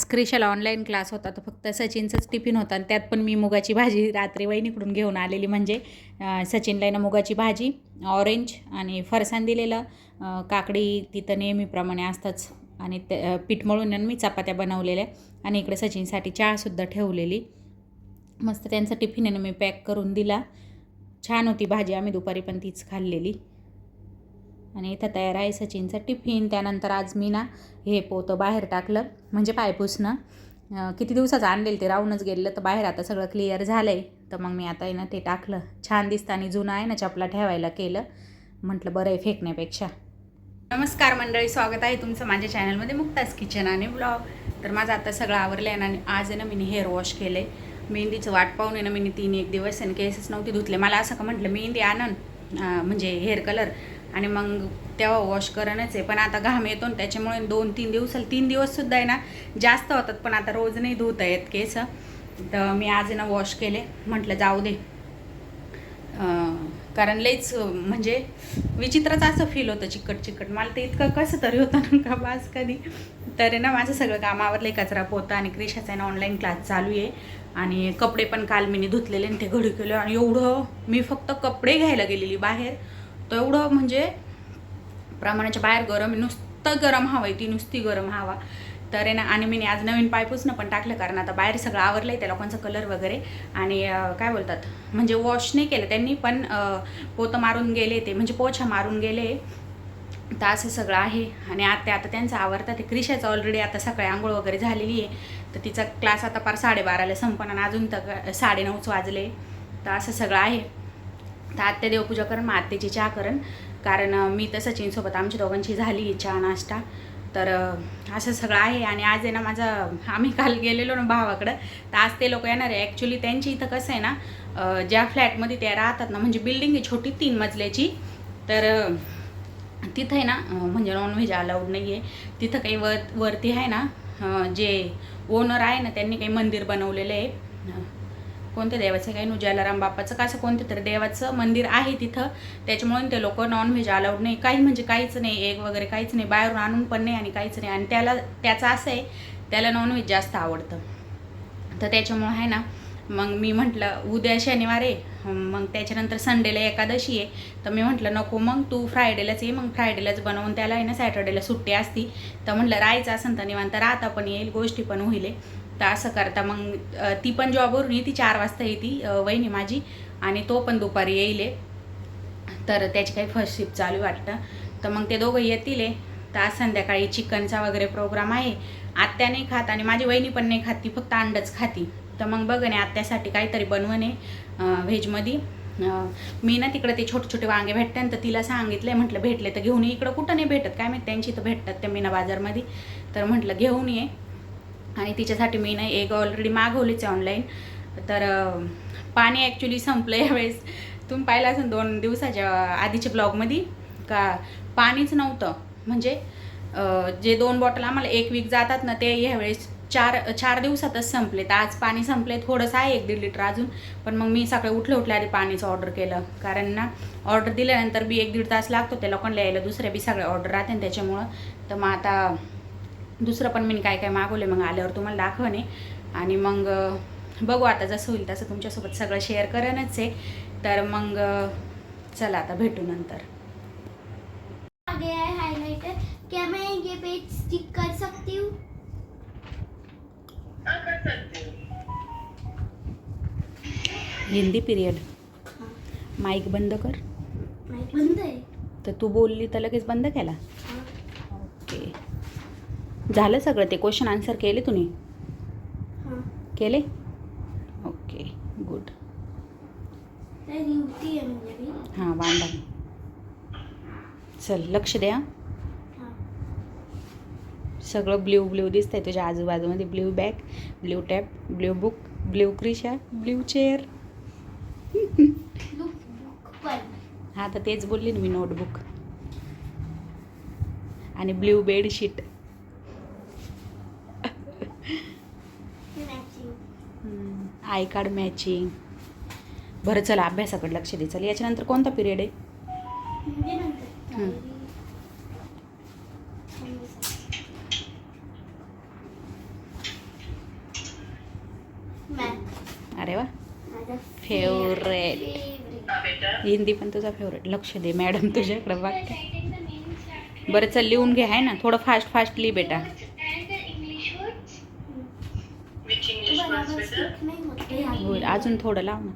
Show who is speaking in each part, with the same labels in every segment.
Speaker 1: आज क्रिशाला online class होता तर फक्त सचिनचंच टिफिन होता आणि त्यात पण मी मुगाची भाजी रात्री वहिनीकडून घेऊन आलेली. म्हणजे सचिनला आहे ना मुगाची भाजी ऑरेंज आणि फरसाण दिलेलं. काकडी तिथं नेहमीप्रमाणे असतंच. आणि ते पीठ मळून मी चपात्या बनवलेल्या आणि इकडे सचिनसाठी चहासुद्धा ठेवलेली. मस्त त्यांचा टिफिन आहे ना मी पॅक करून दिला. छान होती भाजी. आम्ही दुपारी पण तीच खाल्लेली. आणि इथं तयार आहे सचिनचं टिफिन. त्यानंतर आज मी ना हे पोतं बाहेर टाकलं म्हणजे पायपूसनं. किती दिवसाचं आणलेलं ते राहूनच गेलेलं तर बाहेर आता सगळं क्लिअर झालं आहे तर मग मी आता आहे ना ते टाकलं. छान दिसतं आणि जुनं आहे ना चपला ठेवायला केलं. म्हटलं बरं आहे फेकण्यापेक्षा. नमस्कार मंडळी स्वागत आहे तुमचं माझ्या चॅनलमध्ये मुक्ताज किचन आणि ब्लॉग तर माझं आता सगळं आवरलं आहे आणि आज आहे ना मी हेअर वॉश केलं आहे मेहंदीचं वाट पाहून आहे ना मी तीन एक दिवस आणि केसच नव्हती धुतले. मला असं का म्हटलं मेहंदी आणन म्हणजे हेअर कलर आणि मग तेव्हा वॉश करणंच आहे. पण आता घाम येतो ना त्याच्यामुळे दोन तीन दिवस तीन दिवससुद्धा आहे ना जास्त होतात. पण आता रोज नाही धुता येत केस. तर मी आज आहे ना वॉश केले. म्हटलं जाऊ दे. कारण लईच म्हणजे विचित्रच असं फील होतं चिकट चिकट मला ते इतकं कसं तरी होतं ना का बास कधी. तर ना माझं सगळं कामावरलं कचरा पोता आणि क्रिशाचा आहे ना ऑनलाईन क्लास चालू आहे. आणि कपडे पण काल मी धुतलेले आणि ते घडी केले. आणि एवढं मी फक्त कपडे घ्यायला गेलेली बाहेर. तो एवढं म्हणजे प्रमाणाच्या बाहेर गरम नुसतं गरम हवं आहे ती नुसती गरम हवा. तर आहे ना आणि मी आज नवीन पायपूसनं पण टाकलं कारण आता बाहेर सगळं आवरलं आहे त्या लोकांचा कलर वगैरे. आणि काय बोलतात म्हणजे वॉश नाही केलं त्यांनी पण पोतं मारून गेले ते म्हणजे पोछा मारून गेले. तर असं सगळं आहे. आणि आता आता त्यांचं आवडतं ते क्रिशाचं ऑलरेडी आता सकाळी आंघोळ वगैरे झालेली आहे. तर तिचा क्लास आता पार साडेबाराला संपणार आणि अजून तर साडेनऊच वाजले. तर असं सगळं आहे. तर आत्या देवपूजा करण मग आत्याची चहा करण. कारण मी तर सचिनसोबत आमच्या दोघांची झाली चहा नाश्ता. तर असं सगळं आहे. आणि आज आहे ना माझा आम्ही काल गेलेलो ना भावाकडं. तर आज ते लोक येणार आहे. ॲक्च्युली त्यांची इथं कसं आहे ना ज्या फ्लॅटमध्ये त्या राहतात ना म्हणजे बिल्डिंग आहे छोटी तीन मजल्याची. तर तिथं आहे ना म्हणजे नॉनव्हेज अलाउड नाही आहे तिथं काही वर वरती आहे ना जे ओनर आहे ना त्यांनी काही मंदिर बनवलेलं आहे. कोणत्या देवाचं काही नुजालाराम बाप्पाचं का असं कोणत्या तरी देवाचं मंदिर आहे तिथं. त्याच्यामुळे ते लोक नॉनव्हेज अलाउड नाही. काही म्हणजे काहीच नाही एग वगैरे काहीच नाही बाहेरून आणून पण नाही आणि काहीच नाही. आणि त्याला त्याचं असं आहे त्याला नॉनव्हेज जास्त आवडतं. तर त्याच्यामुळं आहे ना मग मी म्हटलं उद्या शनिवार आहे मग त्याच्यानंतर संडेला एकादशी आहे. तर मी म्हटलं नको मग तू फ्रायडेलाच ये. मग फ्रायडेलाच बनवून त्याला आहे ना सॅटर्डेला सुट्टी असती. तर म्हटलं राहायचं असं तर निवांत राहता पण येईल गोष्टी पण होईल. तर असं करता. मग ती पण जॉबवरून येते चार वाजता येते वहिनी माझी. आणि तो पण दुपारी येईल. तर त्याची काही फर्स्ट शिफ्ट चालू वाटतं. तर मग ते दोघं येतील. तर आज संध्याकाळी चिकनचा वगैरे प्रोग्राम आहे. आत्या नाही खात आणि माझी वहिनी पण नाही खात. ती फक्त अंडच खाती. तर मग बघ नाही आत्यासाठी काहीतरी बनवणे व्हेजमध्ये. मी ना तिकडे ते छोटे छोटे वांगे भेटते तर तिला सांगितलं म्हटलं भेटले तर घेऊन ये. इकडं कुठं नाही भेटत. काय माहिती त्यांची तर भेटतात त्या मीना बाजारमध्ये. तर म्हटलं घेऊन ये. आणि तिच्यासाठी मी ना एक ऑलरेडी मागवलीच आहे ऑनलाईन तर पाणी ॲक्च्युली संपलं यावेळेस. तुम्ही पाहिलं असेल दोन दिवसाच्या आधीच्या ब्लॉगमध्ये का पाणीच नव्हतं. म्हणजे जे दोन बॉटल आम्हाला एक वीक जातात ना ते यावेळेस चार चार दिवसातच संपले तर आज पाणी संपले थोडंसं आहे एक दीड लिटर अजून. पण मग मी सकाळी उठले उठले आधी पाणीचं ऑर्डर केलं. कारण ना ऑर्डर दिल्यानंतर बी एक दीड तास लागतो त्या लोकांना यायला. दुसऱ्या बी सगळे ऑर्डर राहते ना त्याच्यामुळं. तर मग आता दुसरं पण मी काय काय मागवलं मग आल्यावर तुम्हाला दाखवणे. आणि मग बघू आता जसं होईल तसं तुमच्यासोबत सगळं शेअर करेनच आहे. तर मग चला आता भेटू नंतर.
Speaker 2: आ गया है हाइलाइटर क्या मैं ये पेज स्टिक कर सकती हूँ?
Speaker 1: हिंदी पिरियड माईक बंद कर.
Speaker 2: माइक बंद है
Speaker 1: तर तू बोलली तर लगेच बंद केला। ओके झालं सगळं? ते क्वेश्चन आन्सर केले तुम्ही? केले? ओके गुड
Speaker 2: होती है
Speaker 1: हां वांदा. चल लक्ष द्या. सगळं ब्ल्यू ब्ल्यू दिसतंय तुझ्या आजूबाजूमध्ये. Blue bag blue tap blue book blue Krisha blue chair. हा तर तेच बोलली ना मी नोटबुक. आणि blue bedsheet. I card matching बरं चला अभ्यासाकडे लक्ष दे. चल याच्यानंतर कोणता पिरियड आहे? अरे
Speaker 2: वा. फेवरेट
Speaker 1: हिंदी पण तुझा फेवरेट लक्ष दे मॅडम तुझ्याकडे बघते. बरं चल लिहून घे आहे ना. थोडं फास्ट फास्ट लिह बेटा. अजून थोडं लाव ना.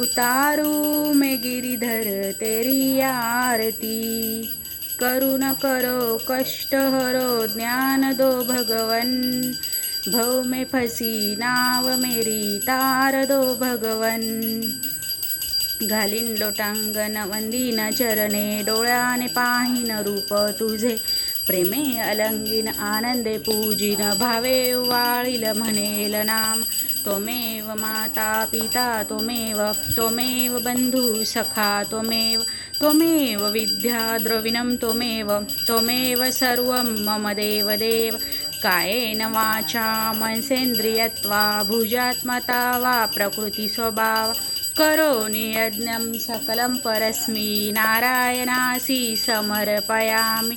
Speaker 1: उतारू मे गिरीधर तेरी आरती. करू न करो कष्ट हरो ज्ञान दो भगवन. भव में फसी नाव मेरी तार दो भगवन. घालीन लोटांगण वंदीन चरणे डोळ्याने पाहिन रूप तुझे. प्रेमे अलंगिन आनंदे पूजिन भावे वाळील म्हणेल नाम। त्वमेव माता पिता त्वमेव त्वमेव बंधू सखा त्वमेव त्वमेव विद्या द्रविणं त्वमेव त्वमेव सर्वं मम देव देव कायेन वाचा मनसेन्द्रियत्वा भुजात्मता वा प्रकृतिस्वभाव करो करोमि यज्ञं सकलं परस्मि नारायणासि समर्पयामि।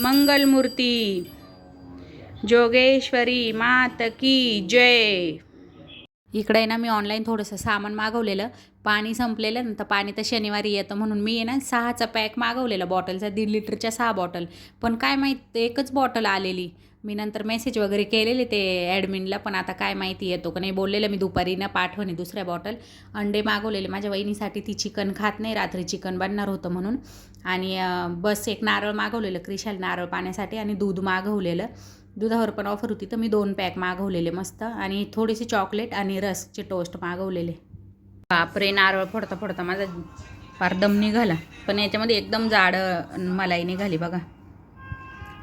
Speaker 1: मंगलमूर्ती। जोगेश्वरी मात की जय। इकडे आहे ना मी ऑनलाईन थोडंसं सामान मागवलेलं. पाणी संपलेलं ना तर पाणी तर शनिवारी येतं म्हणून मी आहे ना सहाचा पॅक मागवलेला बॉटलचा दीड लिटरच्या सहा बॉटल पण काय माहीत एकच बॉटल आलेली. मी नंतर मेसेज वगैरे केलेले ते ॲडमिनला पण आता काय माहिती येतो का नाही बोललेलं. मी दुपारी ना पाठवणे दुसऱ्या बॉटल अंडे मागवलेले माझ्या वहिनीसाठी ती चिकन खात नाही रात्री चिकन बनणार होतं म्हणून. आणि बस एक नारळ मागवलेलं क्रिशाल नारळ पाण्यासाठी आणि दूध मागवलेलं. दुधावर पण ऑफर होती तर मी दोन पॅक मागवलेले मस्त. आणि थोडेसे चॉकलेट आणि रसचे टोस्ट मागवलेले. बापरे नारळ फोडता फोडता माझा फार दम निघाला. पण याच्यामध्ये एकदम जाड मलाई निघाली बघा.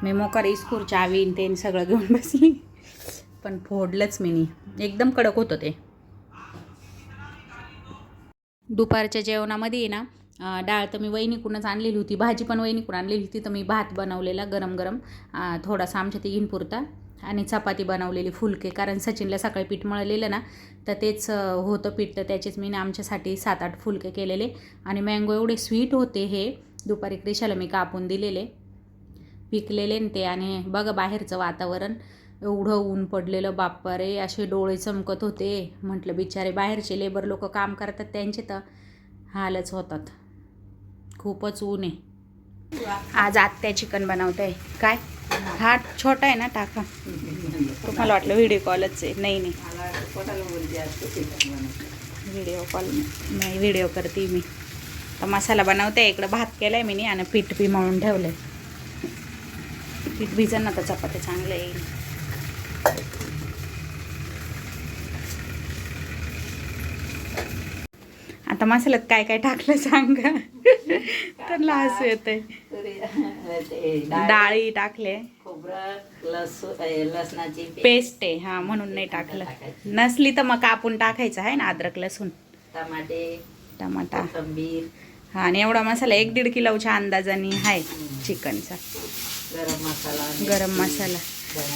Speaker 1: मी मोकार इस्कूर चावीन ते सगळं घेऊन बसली. पण फोडलंच मी एकदम कडक होतं ते. दुपारच्या जेवणामध्ये ना डाळ तर मी वहिनीकडूनच आणलेली होती. भाजी पण वहिनीकडून आणलेली होती. तर मी भात बनवलेला गरम गरम थोडासा आमच्या तिघींपुरता. आणि चपाती बनवलेली फुलके. कारण सचिनला सकाळी पीठ मळलेलं ना तर तेच होतं पीठ. तर त्याचेच मी ना आमच्यासाठी सात आठ फुलके केलेले. आणि मँगो एवढे स्वीट होते हे. दुपारी क्रिशाला मी कापून दिलेले. पिकलेले ते. आणि बघा बाहेरचं वातावरण. एवढं ऊन पडलेलं. बाप्पा रे असे डोळे चमकत होते. म्हटलं बिचारे बाहेरचे लेबर लोक काम करतात. त्यांचे तर हालच होतात. खूपच ऊन आहे. आज आत्या चिकन बनवत. आहे काय? हा छोटा आहे ना टाका. तुम्हाला वाटलं व्हिडिओ कॉलच आहे. नाही नाही. व्हिडिओ कॉल नाही व्हिडिओ करते मी. तर मसाला बनवते. इकडं भात केलाय मी नी आणि पीठ बी मळून ठेवलंय. पीठ भिजन ना तर चपात्या चांगलं येईल. आता मसाल्यात काय काय टाकलं सांगा. तर लास येते. डाळी टाकले.
Speaker 3: लसणाची
Speaker 1: पेस्ट आहे हा म्हणून नाही टाकलं. नसली तर मग कापून टाकायचं आहे ना अद्रक लसूण.
Speaker 3: टमाटे
Speaker 1: टमाटा. हा आणि एवढा मसाला एक दीड किलोच्या अंदाजाने आहे चिकनचा.
Speaker 3: गरम मसाला
Speaker 1: गरम मसाला.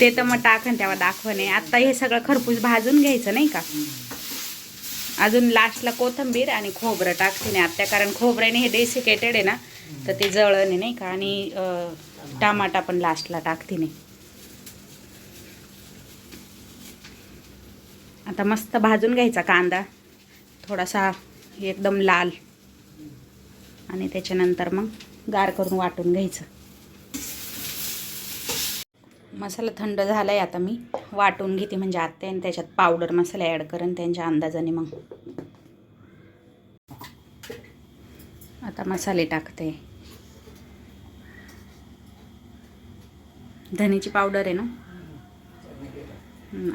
Speaker 1: ते तर मग टाकन तेव्हा दाखवणे. आता हे सगळं खरपूस भाजून घ्यायचं नाही का? अजून लास्टला कोथिंबीर आणि खोबरं टाकते नाही आत्या कारण खोबऱ्याने हे डेसिकेटेड आहे ना तर ते जळणे नाही का? आणि टमाटा पण लास्टला टाकते नाही आता मस्त भाजून घ्यायचा कांदा थोडासा एकदम लाल. आणि त्याच्यानंतर मग गार करून वाटून घ्यायचं. मसाला थंड झाला आहे आता मी. वाटून घेते म्हणजे आत्या आणि त्याच्यात पावडर मसाला ॲड करेन त्यांच्या अंदाजाने मग. आता मसाले टाकते. धनीची पावडर आहे ना?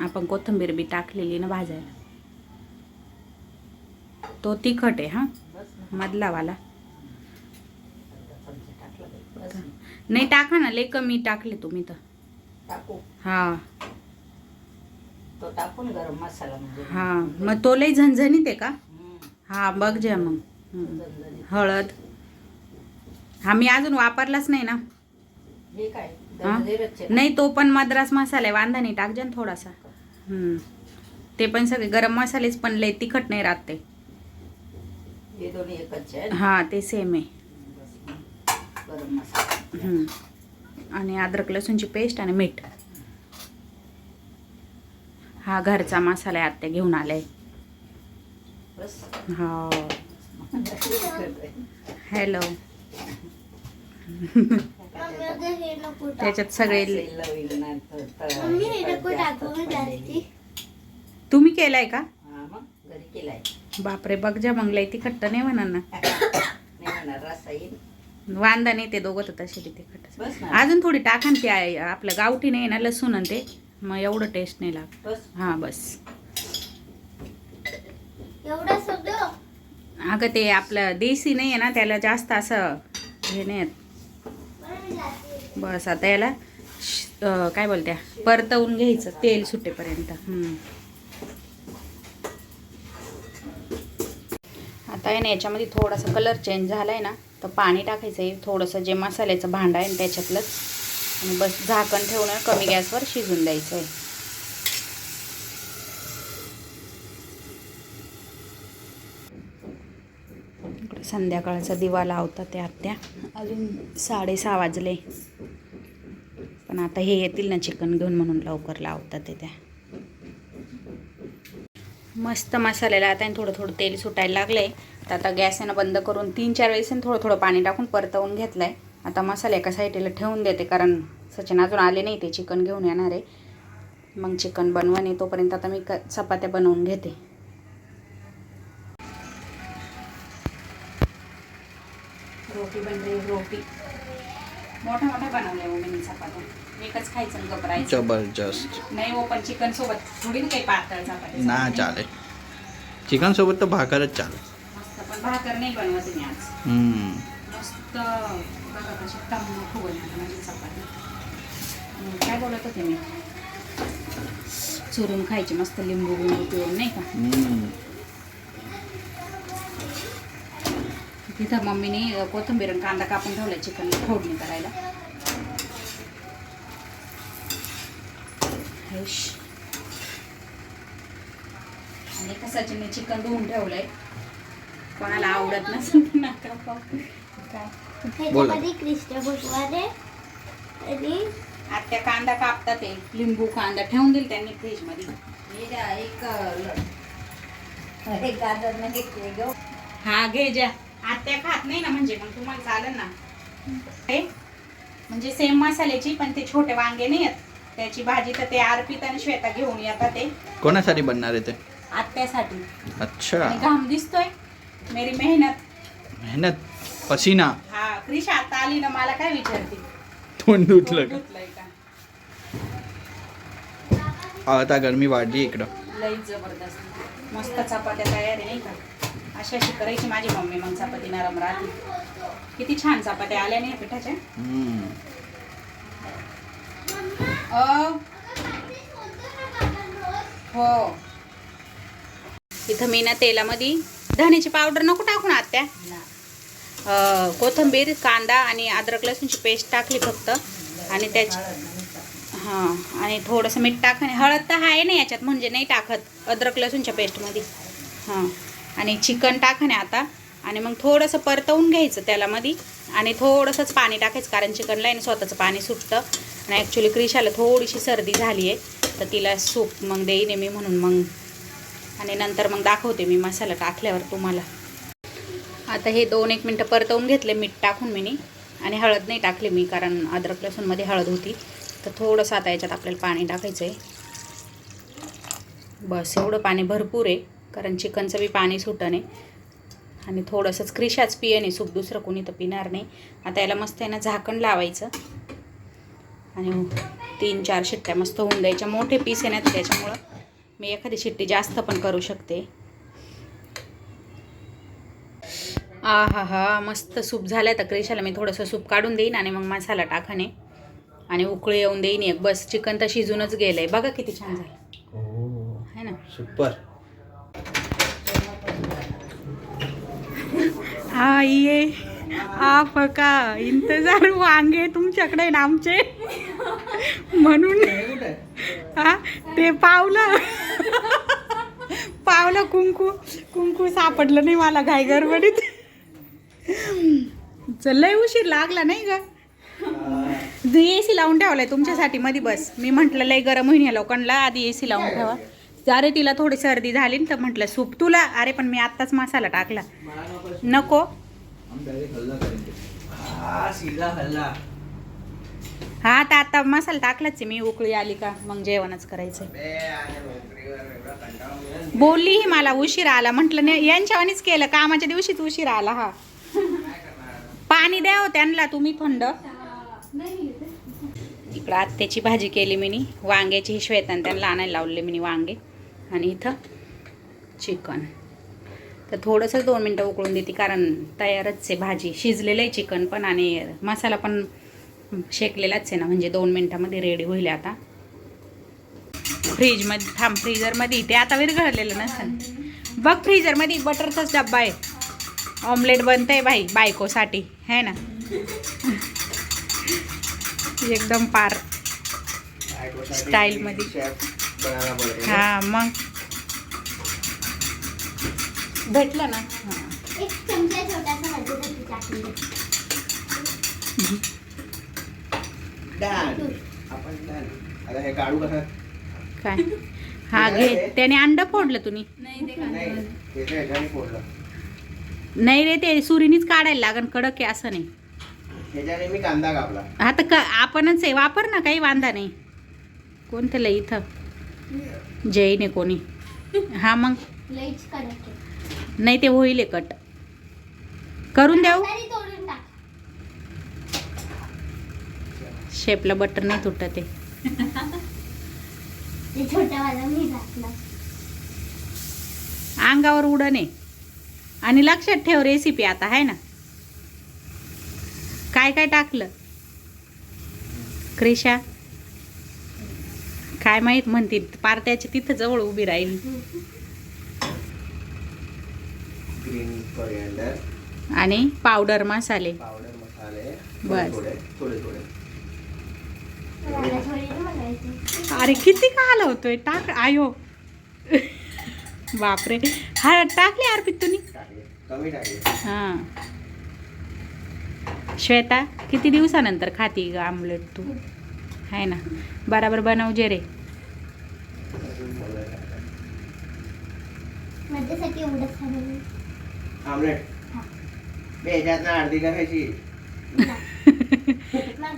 Speaker 1: आपण कोथिंबीर बी टाकलेली ना भाजायला. तो तिखट आहे हां? मधलावाला. नाही टाका ना लय कमी टाकले तुम्ही तर.
Speaker 3: टाकू.
Speaker 1: हा.
Speaker 3: तो टाकून गरम मसाला म्हणजे
Speaker 1: हा. मग तो लय झणझणीत आहे का?
Speaker 3: हम्म.
Speaker 1: हा बघ जा मग.
Speaker 3: झणझणीत.
Speaker 1: हळद. हा मी अजून वापरलाच नाही ना.
Speaker 3: हे काय?
Speaker 1: हा? नाही तो पण मद्रास मसाला आहे. वांदा नाही टाकजा ना थोडासा. ते पण सगळे गरम मसालेच पण लय तिखट नाही राहत ते.
Speaker 3: हे दोन्ही एकच आहे
Speaker 1: हा ते सेम आहे.
Speaker 3: गरम मसाला.
Speaker 1: आणि अद्रक लसूणची पेस्ट आणि मीठ. हा घरचा मसाला आहे आत्या घेऊन आलाय.
Speaker 3: बस.
Speaker 1: हा. हॅलो
Speaker 2: हे.
Speaker 1: त्याच्यात सगळे तुम्ही केलाय का?
Speaker 3: हा मग घरी केलाय.
Speaker 1: बापरे बघ जा मग लय तिखट तर नाही म्हणा ना वांदा नाही ते दोघं तर तसे
Speaker 3: बस ना.
Speaker 1: अजून थोडी टाका ना ते आहे, आपलं गावठी नाही ना लसूण आणि ते मग एवढं टेस्ट नाही लागत.
Speaker 3: बस.
Speaker 1: हां बस. अगं ते आपलं देसी नाही आहे ना त्याला जास्त असं हे नाही. बस आता याला काय बोलत्या? परतवून घ्यायचं तेल सुटेपर्यंत. हम्म. आता आहे ना याच्यामध्ये थोडासा कलर चेंज झाला आहे ना. तर पाणी टाकायचं आहे थोडंसं जे मसाल्याचं भांडं आहे ना त्याच्यातलंच. आणि बस झाकण ठेवून कमी गॅसवर शिजून द्यायचं आहे संध्याकाळचा दिवा लावतात त्या आत्या. अजून साडेसहा वाजले. पण आता हे येतील ना चिकन घेऊन म्हणून लवकर लावतात ते त्या. मस्त मसाल्याला आता थोडं थोडं तेल सुटायला लागलं आहे तर आता गॅस आहे ना बंद करून तीन चार वेळेस आहे ना थोडं थोडं पाणी टाकून परतवून घेतलंय. आता मसाला एका साईडला ठेवून देते कारण सचिन अजून आले नाही ते चिकन घेऊन येणार आहे. मग चिकन बनवणे तोपर्यंत आता मी क चपात्या बनवून घेते. रोटी बनली रोटी. मोठ्या मोठ्या बनवल्या हो मी चपात्या. एकच खायचं आणि गपरायचं
Speaker 4: जबरदस्त.
Speaker 1: नाही हो पण चिकन सोबत थोडी ना काही पातळ चपाती.
Speaker 4: ना चालेल. चिकन सोबत तर भाकरच चालेल.
Speaker 1: भाकर नाही बनवत मी आज
Speaker 4: हम्म.
Speaker 1: मस्त बघा कशी टम्म फुगवली माझी चपाती काय बोलत होते मी चुरून खायची मस्त लिंबू बिंबू पिळून नाही का
Speaker 4: हम्म.
Speaker 1: तिथं मम्मीने कोथिंबीर आणि कांदा कापून ठेवला चिकन फोडणी करायला हेश. आणि कसाची मी चिकन धुवून ठेवलंय कोणाला आवडत नसेल तर नका पाहू.
Speaker 2: ह्याच्यामध्ये कृष्ण भगवान आहे आणि
Speaker 1: आत्या कांदा कापतात ते. लिंबू कांदा ठेवून दिल त्यांनी फ्रीजमध्ये
Speaker 3: हे द्या, एक गाजर हे
Speaker 1: हा घे ज्या आत्या खात नाही ना म्हणजे मग तुम्हाला चालेल ना. हे? म्हणजे सेम मसाल्याची पण ते छोटे वांगे नाही आहेत. त्याची भाजी तर ते अर्पित आणि श्वेता घेऊन येतात ते.
Speaker 4: कोणासाठी बनणार आहे ते?
Speaker 1: आत्यासाठी.
Speaker 4: अच्छा.
Speaker 1: आणि घाम दिसतोय. मेरी मेहनत.
Speaker 4: मेहनत पसीना.
Speaker 1: हा क्रिश आता आली ना मला काय विचारते?
Speaker 4: तोंड धुतलं का?
Speaker 1: धुतलंय का?
Speaker 4: आता गरमी वाढली इकडं.
Speaker 1: लई जबरदस्त. मस्त चपात्या तयार आहे नाही का? अशी अशी करायची माझी मम्मी मग चपाती नरम राहते. किती छान चपात्या आल्या नाही पिठाच्या?
Speaker 4: हम्म.
Speaker 1: अ, हो. इथं मी ना तेलामध्ये धण्याची पावडर नको टाकून आत्या. कोथिंबीर कांदा आणि अद्रक लसूणची पेस्ट टाकली फक्त. आणि त्याची. हां आणि थोडंसं मीठ टाक आणि हळद तर आहे ना याच्यात म्हणजे नाही टाकत अद्रक लसूणच्या पेस्टमध्ये. हां आणि चिकन टाकणे आता. आणि मग थोडंसं परतवून घ्यायचं त्याला मध्ये आणि थोडंसंच पाणी टाकायचं कारण चिकनला आहे ना स्वतःचं पाणी सुटतं. आणि ॲक्च्युली क्रिशाला थोडीशी सर्दी झाली आहे तर तिला सूप मग देईन मी म्हणून मग आणि नंतर मग दाखवते मी मसाला टाकल्यावर तुम्हाला. आता हे दोन एक मिनटं परतवून घेतले मीठ टाकून मी आणि हळद नाही टाकली मी कारण अद्रक लसूणमध्ये हळद होती. तर थोडंसं आता याच्यात आपल्याला पाणी टाकायचं आहे बस एवढं पाणी भरपूर आहे कारण चिकनचं बी पाणी सुटं नाही आणि थोडंसंच क्रिशाच पिये नाही सूप दुसरं कोणी तर पिणार नाही. आता याला मस्त आहे ना झाकण लावायचं. आणि हो, तीन चार शिट्ट्या मस्त होऊन द्यायच्या. मोठे पीस आहे ना त्याच्यामुळं. मी एखादी शिट्टी जास्त पण करू शकते. आ हा हा मस्त सूप झालं तर क्रिशाला मी थोडंसं सूप काढून देईन आणि मग मसाला टाकाने आणि उकळी येऊन देईन एक. बस चिकन तर शिजूनच गेलंय. बघा किती छान झालं. है. ना?
Speaker 4: सुपर.
Speaker 1: आइये आपका इंतजार वांगे तुमच्याकडे ना आमचे. म्हणून हा ते पावलं. पावलं कुंकू कुंकू सापडलं नाही मला घाई गडबडीत. चल लय उशीर लागला नाही का ए सी लावून ठेवलाय तुमच्यासाठी मध्ये बस. मी म्हंटल लय गरम होईन या लोकांना आधी ए सी लावून ठेवा. अरे तिला थोडी सर्दी झाली ना तर म्हटलं सूप तुला. अरे पण मी आत्ताच मसाला टाकला. नको हा तर आता मसाला टाकलाच आहे मी उकळी आली का? मग जेवणच
Speaker 5: करायचं
Speaker 1: बोलली ही मला उशीर आला. म्हटलं नाही यांच्यावानीच केलं कामाच्या दिवशीच उशीर आला हा. पाणी द्या हो त्यांना तुम्ही थंड. इकडं आत्याची भाजी केली मी वांग्याची ही श्वेतान त्यांना आणायला लावले मी वांगे. आणि इथं चिकन. तर थोडंसं दोन मिनटं उकळून देते कारण तयारच आहे भाजी. शिजलेलं आहे चिकन पण आणि मसाला पण शेकलेलाच आहे ना म्हणजे दोन मिनटामध्ये रेडी होईल आता. फ्रीजमध्ये थांब फ्रीजरमध्ये ते आता विरघळलेलं नसेल. बघ फ्रीजरमध्ये बटरचाच डब्बा आहे. ऑमलेट बनतंय बाई बायकोसाठी. है ना? एकदम पार.
Speaker 5: बायकोसाठी
Speaker 1: Style मध्ये.
Speaker 5: chef बनायला पडतो.
Speaker 1: हा मग. भेटलं ना? हां.
Speaker 5: आपण. आता हे काढू कसं?
Speaker 1: काय? हा घे. त्याने अंड फोडलं तुम्ही
Speaker 5: नाही ते तर ह्याच्याने फोडलं.
Speaker 1: नाही रे ते सुरीनीच काढायला लागन. कडक आहे असं नाही.
Speaker 5: ह्याच्याने मी कांदा कापला.
Speaker 1: आता क आपणच आहे. वापर ना काही वांधा नाही. कोणतं लय इथं? जैन आहे कोणी. हा मग?
Speaker 2: लईच कडक आहे.
Speaker 1: नाही ते होईल कट. करून देऊ?
Speaker 2: तरी टाक
Speaker 1: शेपला बटर नाही तुटत आहे. अंगावर उडण आहे. आणि लक्षात ठेव रेसिपी आता आहे ना? काय काय टाकलं? क्रिशा? काय माहीत म्हणतील पार्ट्याची तिथं जवळ उभी राहील. आणि पावडर मसाले.
Speaker 5: पावडर मसाले.
Speaker 1: बस.
Speaker 5: थोडे थोडे थोडे
Speaker 2: मला थोडी ना म्हणायचं
Speaker 1: अरे किती का आला होतोय? टाक. आयो. बापरे. हा टाकले अर्पित तुम्ही?
Speaker 5: टाकले कमी टाकले
Speaker 1: हां. श्वेता किती दिवसानंतर खाती ग आमलेट तू? आहे ना. बराबर बनव जे रे
Speaker 5: आमलेट? अर्धी करायची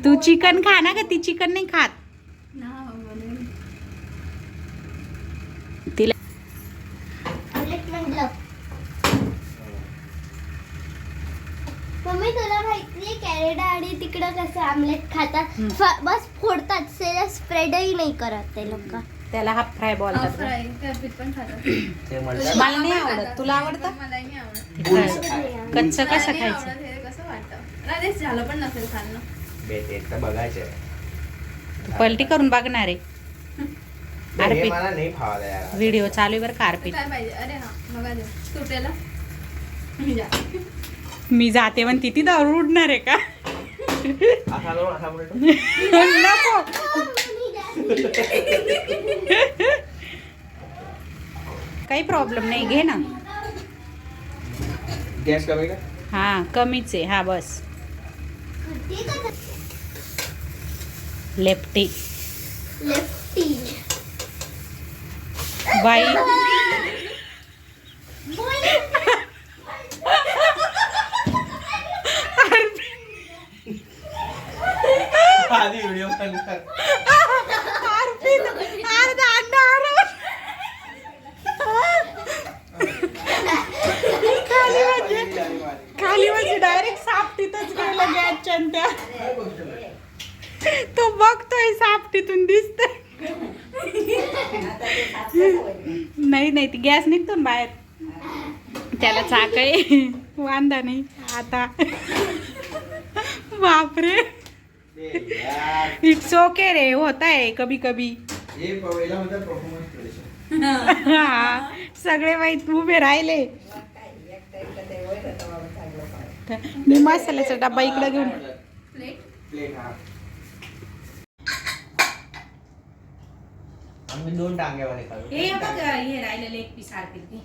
Speaker 1: तू चिकन खा ना का ती चिकन नाही खात. तिला
Speaker 2: ऑमलेट म्हटलं मम्मी तुला माहितीये कॅनेडा आणि तिकडं कसं आमलेट खातात. फ- बस फोडतात त्याला स्प्रेडही नाही करत ते लोक.
Speaker 1: त्याला हाफ फ्राय बोलतात ग.
Speaker 5: ते म्हणतात
Speaker 1: मला नाही आवडत. तुला आवडतं? कच्चं कसं खायचं?
Speaker 6: झालं पण नसेल खाल्लं
Speaker 5: बे ते तर बघायचं
Speaker 1: तू पलटी करून बघणार आहे.
Speaker 5: हे
Speaker 1: अर्पित
Speaker 5: मला नाही खावायला यार
Speaker 1: व्हिडिओ चालू आहे बरं का अर्पित
Speaker 6: काय पाहिजे? अरे हा बघा.
Speaker 1: मी जाते म्हणते ती दारू उडणार आहे का? नको. काही प्रॉब्लेम नाही घे ना.
Speaker 5: गॅस कमी का?
Speaker 1: हा कमीच आहे. हा बस. लेफ्टी.
Speaker 2: लेफ्टी.
Speaker 1: बाई.
Speaker 5: आधी व्हिडिओ बंद कर
Speaker 1: अर्पित अर्धा अंडा हरवलं. खाली म्हणजे खाली म्हणजे डायरेक्ट सापटीतच गेलं गॅसच्या आणि त्या तो बघतोय सापटीतून दिसतंय. नाही नाही ती गॅस निघतो ना बाहेर. त्याला चाक आहे. वांदा नाही. आता. बापरे. इट्स ओके रे होता है कभी कभी
Speaker 5: हे
Speaker 1: हा, सगळे बाई उभे राहिले
Speaker 3: एकटं एकटं ते होईल आता बाबा चांगलं
Speaker 1: मी मसाल्याचा डब्बा इकडे घेऊन.
Speaker 6: प्लेट
Speaker 5: प्लेट हा. आम्ही दोन टांग्यावाले
Speaker 1: हे बघ हे राहिलेले एक पीस आरतील ते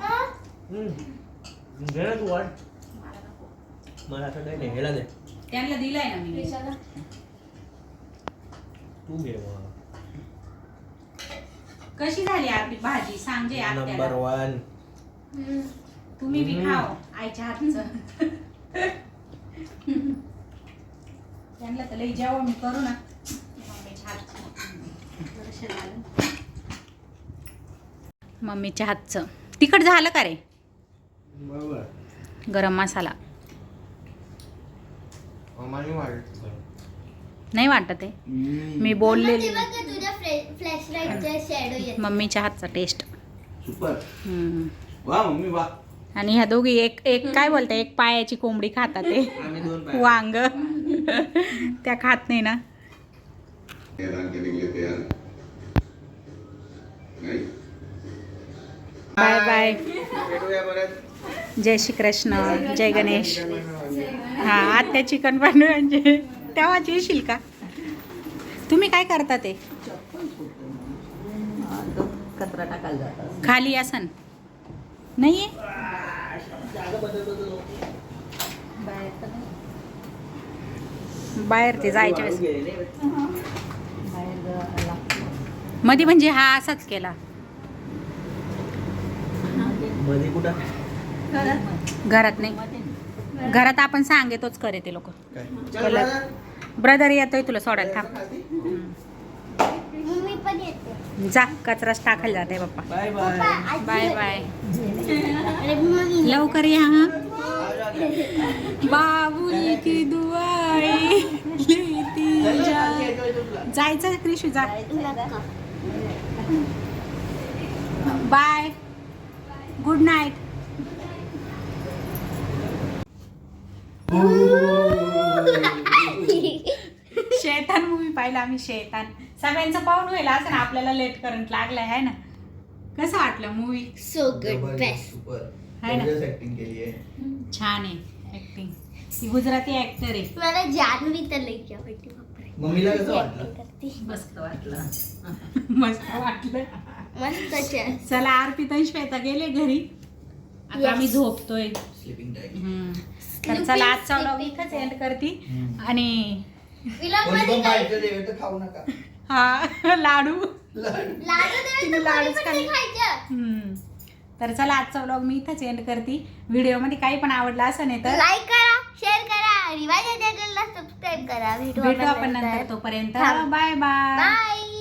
Speaker 5: हम्म. घे ना तू वाट. मला असं काही नाही ह्याला दे.
Speaker 1: त्यांना दिलाय ना मी.
Speaker 5: तू घे मग.
Speaker 1: कशी झाली आपली भाजी सांग जे
Speaker 5: नंबर वन
Speaker 1: तुम्ही बी. खाओ आईच्या हातचं. त्यांना तर लई जेव्हा मी करू ना. मम्मीच्या हातचं. मम्मीच्या हातचं. तिखट झालं का रे?
Speaker 5: बरोबर.
Speaker 1: गरम मसाला. नाही वाटत आहे? मी बोललेली. मम्मीच्या हातचा टेस्ट
Speaker 5: सुपर
Speaker 1: हम्म.
Speaker 5: वा मम्मी वा.
Speaker 1: आणि ह्या दोघी एक एक काय बोलते एक पायाची कोंबडी खातात ते.
Speaker 5: आम्ही दोन पाय.
Speaker 1: वांग. त्या खात नाही ना. Bye bye. जय श्री कृष्ण जय गणेश. हा आत्या चिकन बनवू म्हणजे तेव्हाच येशील का? तुम्ही काय करता ते?
Speaker 3: कचरा टाकायला
Speaker 1: खाली असन नाही
Speaker 3: बाहेर
Speaker 1: ते जायच्या वेळेस. मध्ये म्हणजे हा असाच केला घरात नाही घरात आपण सांगेतोच करे ते लोक. ब्रदर येतोय तुला सोडायला थांब
Speaker 2: पण येते.
Speaker 1: जा कचराच टाकायला जाते पप्पा
Speaker 5: बाय बाय.
Speaker 1: बाय
Speaker 2: येते.
Speaker 1: बाय.
Speaker 2: अरे मम्मी.
Speaker 1: लवकर या हा. बाबुली की दुआई लेती जा. जायचं क्रिशू जा. बाय. Good night. शैतान मूवी पाहिला आम्ही शैतान. सगळ्यांचं पाहून होईल असं ना आपल्याला लेट करंट लागलाय आहे ना. कसं वाटलं movie
Speaker 2: so good best
Speaker 5: super
Speaker 1: हाय ना?
Speaker 5: ऍक्टिंग केली आहे.
Speaker 1: छान आहे ऍक्टिंग ती गुजराती ऍक्टर आहे.
Speaker 2: मला जान्हवी तर लई आवडते बापरे.
Speaker 5: मम्मीला कसं वाटलं?
Speaker 2: Acting करते.
Speaker 1: मस्त वाटलं. मस्त वाटलं.
Speaker 2: मस्त छान.
Speaker 1: चला अर्पित आणि श्वेता गेले घरी. आता
Speaker 2: Yes.
Speaker 1: आम्ही झोपतोय
Speaker 5: स्लिपिंग
Speaker 1: हम्म. तर चला आजचा व्लॉग इथंच एंड करते. आणि
Speaker 2: Vlog मध्ये काय-
Speaker 5: तर खाऊ नका.
Speaker 1: हा लाडू. तिने लाडूच खाल्ले. हम्म. तर चला आजचा व्लॉग मी इथंच एंड करते. व्हिडिओमध्ये काही पण आवडला असं नाही तर
Speaker 2: लाईक करा शेअर करा चॅनलला सबस्क्राईब करा. भेटू
Speaker 1: भेटू आपण नंतर तोपर्यंत. Bye bye
Speaker 2: bye